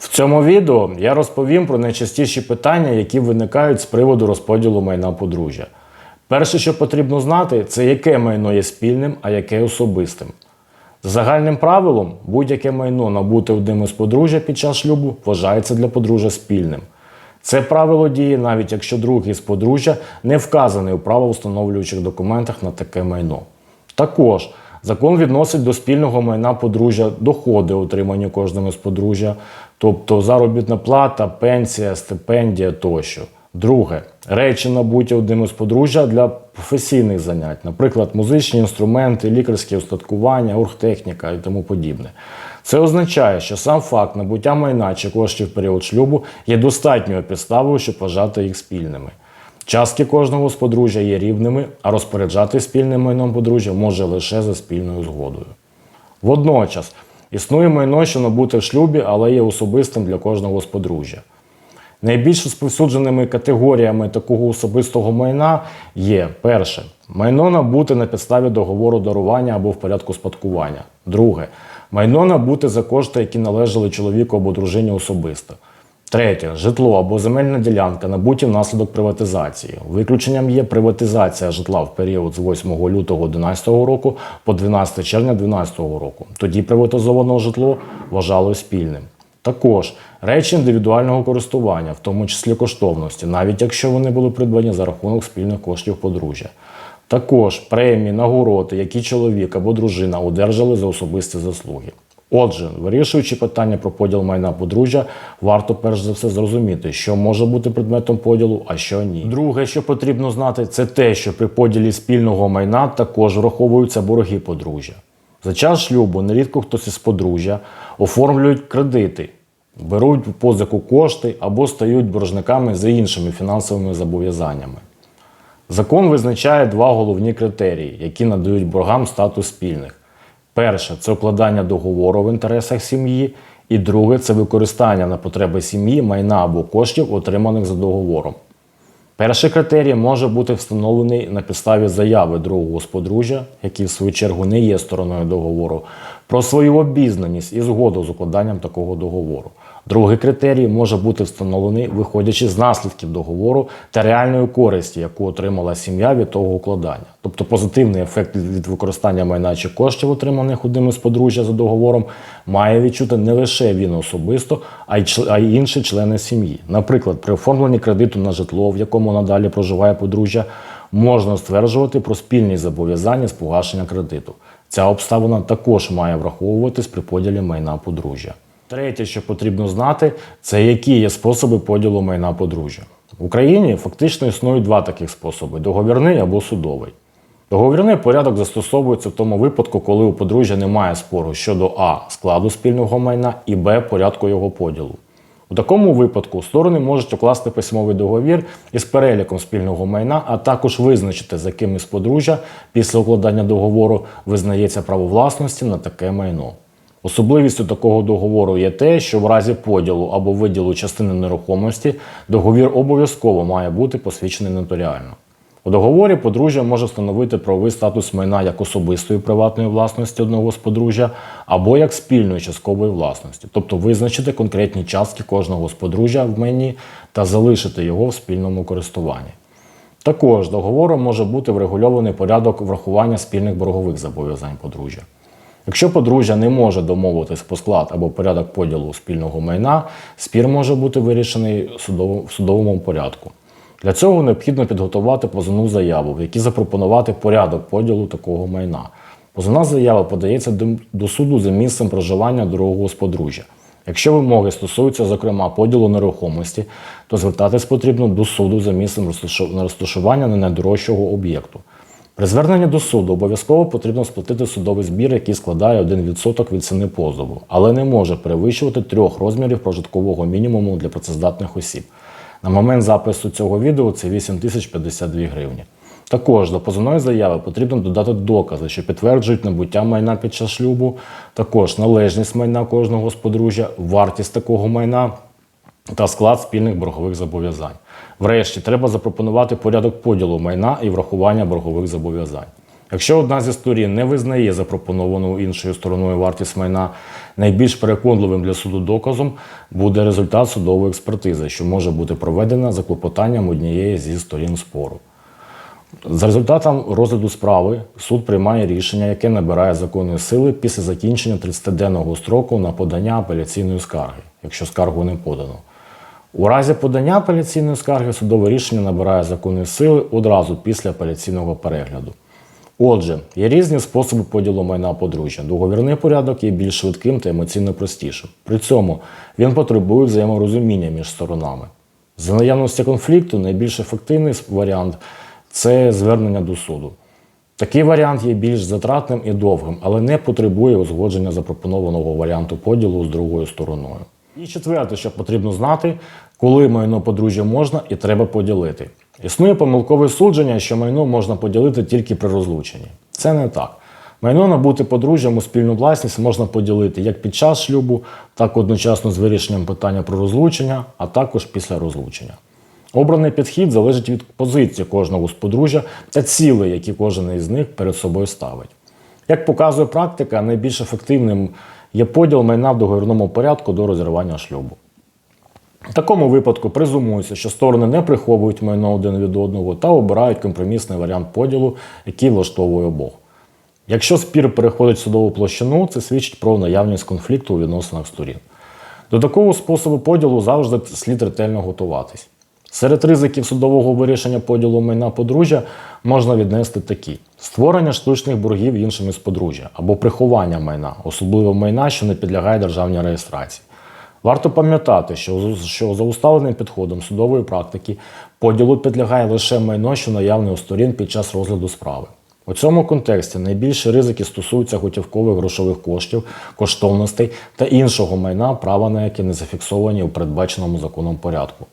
В цьому відео я розповім про найчастіші питання, які виникають з приводу розподілу майна подружжя. Перше, що потрібно знати, це яке майно є спільним, а яке особистим. За загальним правилом, будь-яке майно набуте одним із подружжя під час шлюбу вважається для подружжя спільним. Це правило діє навіть якщо другий з подружжя не вказаний у правовстановлюючих документах на таке майно. Також закон відносить до спільного майна подружжя доходи, отримані кожним із подружжя, тобто заробітна плата, пенсія, стипендія тощо. Друге, речі набуті одним із подружжя для професійних занять, наприклад, музичні інструменти, лікарське устаткування, оргтехніка і тому подібне. Це означає, що сам факт набуття майна чи коштів в період шлюбу є достатньою підставою, щоб вважати їх спільними. Частки кожного з подружжя є рівними, а розпоряджати спільним майном подружжя може лише за спільною згодою. Водночас існує майно, що набуте в шлюбі, але є особистим для кожного з подружжя. Найбільш розповсюдженими категоріями такого особистого майна є перше майно набуте на підставі договору дарування або в порядку спадкування. Друге майно набуте за кошти, які належали чоловіку або дружині особисто. Третє житло або земельна ділянка набуті внаслідок приватизації. Виключенням є приватизація житла в період з 8 лютого 2011 року по 12 червня 2012 року. Тоді приватизоване житло вважалось спільним. Також речі індивідуального користування, в тому числі коштовності, навіть якщо вони були придбані за рахунок спільних коштів подружжя. Також премії, нагороди, які чоловік або дружина одержали за особисті заслуги. Отже, вирішуючи питання про поділ майна подружжя, варто перш за все зрозуміти, що може бути предметом поділу, а що ні. Друге, що потрібно знати, це те, що при поділі спільного майна також враховуються борги подружжя. За час шлюбу нерідко хтось із подружжя оформлюють кредити, беруть в позику кошти або стають боржниками за іншими фінансовими зобов'язаннями. Закон визначає два головні критерії, які надають боргам статус спільних. Перше це укладання договору в інтересах сім'ї, і друге це використання на потреби сім'ї майна або коштів, отриманих за договором. Перший критерій може бути встановлений на підставі заяви другого подружжя, який в свою чергу не є стороною договору, про свою обізнаність і згоду з укладанням такого договору. Другий критерій може бути встановлений, виходячи з наслідків договору та реальної користі, яку отримала сім'я від того укладання. Тобто позитивний ефект від використання майна чи коштів, отриманих одним із подружжя за договором, має відчути не лише він особисто, а й а й інші члени сім'ї. Наприклад, при оформленні кредиту на житло, в якому надалі проживає подружжя, можна стверджувати про спільні зобов'язання з погашення кредиту. Ця обставина також має враховуватись при поділі майна подружжя. Третє, що потрібно знати, це які є способи поділу майна подружжя. В Україні фактично існують два таких способи: договірний або судовий. Договірний порядок застосовується в тому випадку, коли у подружжя немає спору щодо А складу спільного майна і Б порядку його поділу. У такому випадку сторони можуть укласти письмовий договір із переліком спільного майна, а також визначити, за ким із подружжя після укладання договору визнається право власності на таке майно. Особливістю такого договору є те, що в разі поділу або виділу частини нерухомості договір обов'язково має бути посвідчений нотаріально. У договорі подружжя може встановити правовий статус майна як особистої приватної власності одного з подружжя або як спільної часткової власності, тобто визначити конкретні частки кожного з подружжя в майні та залишити його в спільному користуванні. Також договором може бути врегульований порядок врахування спільних боргових зобов'язань подружжя. Якщо подружжя не може домовитись про склад або порядок поділу спільного майна, спір може бути вирішений в судовому порядку. Для цього необхідно підготувати позовну заяву, в якій запропонувати порядок поділу такого майна. Позовна заява подається до- суду за місцем проживання другого подружжя. Якщо вимоги стосуються, зокрема, поділу нерухомості, то звертатись потрібно до суду за місцем розташування на найдорожчого об'єкту. При зверненні до суду обов'язково потрібно сплатити судовий збір, який складає 1% від ціни позову, але не може перевищувати трьох розмірів прожиткового мінімуму для працездатних осіб. На момент запису цього відео це 8052 гривні. Також до позовної заяви потрібно додати докази, що підтверджують набуття майна під час шлюбу, також належність майна кожного з подружжя, вартість такого майна та склад спільних боргових зобов'язань. Врешті, треба запропонувати порядок поділу майна і врахування боргових зобов'язань. Якщо одна зі сторін не визнає запропоновану іншою стороною вартість майна найбільш переконливим для суду доказом, буде результат судової експертизи, що може бути проведена за клопотанням однієї зі сторін спору. За результатом розгляду справи суд приймає рішення, яке набирає законної сили після закінчення 30-денного строку на подання апеляційної скарги, якщо скаргу не подано. У разі подання апеляційної скарги судове рішення набирає законної сили одразу після апеляційного перегляду. Отже, є різні способи поділу майна подружжя. Договірний порядок є більш швидким та емоційно простішим. При цьому він потребує взаєморозуміння між сторонами. За наявності конфлікту найбільш ефективний варіант це звернення до суду. Такий варіант є більш затратним і довгим, але не потребує узгодження запропонованого варіанту поділу з другою стороною. І четверте, що потрібно знати, коли майно подружжя можна і треба поділити. Існує помилкове судження, що майно можна поділити тільки при розлученні. Це не так. Майно набути подружжям у спільну власність можна поділити як під час шлюбу, так одночасно з вирішенням питання про розлучення, а також після розлучення. Обраний підхід залежить від позиції кожного з подружжя та цілей, які кожен із них перед собою ставить. Як показує практика, найбільш ефективним є поділ майна в договірному порядку до розірвання шлюбу. В такому випадку презумується, що сторони не приховують майно один від одного та обирають компромісний варіант поділу, який влаштовує обох. Якщо спір переходить в судову площину, це свідчить про наявність конфлікту у відносинах сторін. До такого способу поділу завжди слід ретельно готуватись. Серед ризиків судового вирішення поділу майна подружжя можна віднести такі: створення штучних боргів іншим із подружжя або приховання майна, особливо майна, що не підлягає державній реєстрації. Варто пам'ятати, що, що за усталеним підходом судової практики поділу підлягає лише майно, що наявне у сторін під час розгляду справи. У цьому контексті найбільші ризики стосуються готівкових грошових коштів, коштовностей та іншого майна, права на яке не зафіксовані у передбаченому законом порядку.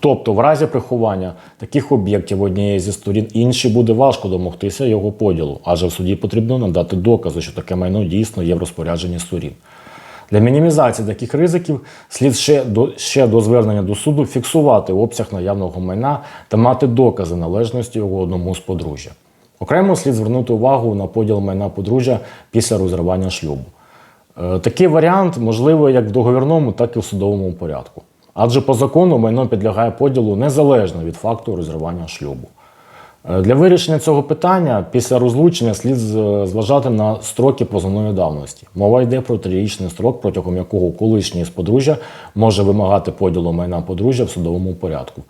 Тобто, в разі приховання таких об'єктів однієї зі сторін іншій буде важко домогтися його поділу, адже в суді потрібно надати докази, що таке майно дійсно є в розпорядженні сторін. Для мінімізації таких ризиків слід ще до, ще до звернення до суду фіксувати обсяг наявного майна та мати докази належності його одному з подружжя. Окремо слід звернути увагу на поділ майна подружжя після розривання шлюбу. Е, Такий варіант можливий як в договірному, так і в судовому порядку. Адже по закону майно підлягає поділу незалежно від факту розривання шлюбу. Е, Для вирішення цього питання після розлучення слід зважати на строки позовної давності. Мова йде про трирічний строк, протягом якого колишній з подружжя може вимагати поділу майна подружжя в судовому порядку.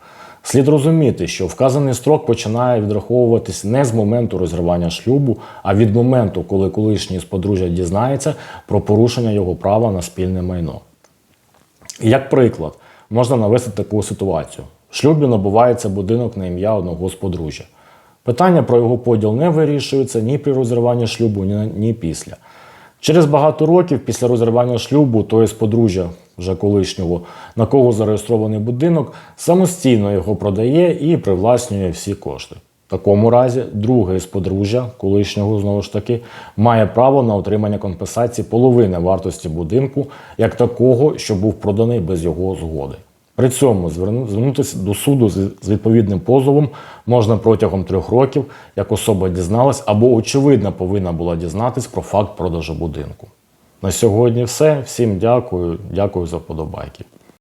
Слід розуміти, що вказаний строк починає відраховуватись не з моменту розривання шлюбу, а від моменту, коли колишній з подружжя дізнається про порушення його права на спільне майно. Як приклад, можна навести таку ситуацію: в шлюбі набувається будинок на ім'я одного з подружжя. Питання про його поділ не вирішується ні при розриванні шлюбу, ні, ні після. Через багато років після розривання шлюбу той з подружжя, вже колишнього, на кого зареєстрований будинок, самостійно його продає і привласнює всі кошти. В такому разі другий з подружжя, колишнього знову ж таки, має право на отримання компенсації половини вартості будинку, як такого, що був проданий без його згоди. При цьому звернутися до суду з відповідним позовом можна протягом трьох років, як особа дізналась або очевидно повинна була дізнатись про факт продажу будинку. На сьогодні все. Всім дякую. Дякую за подобайки.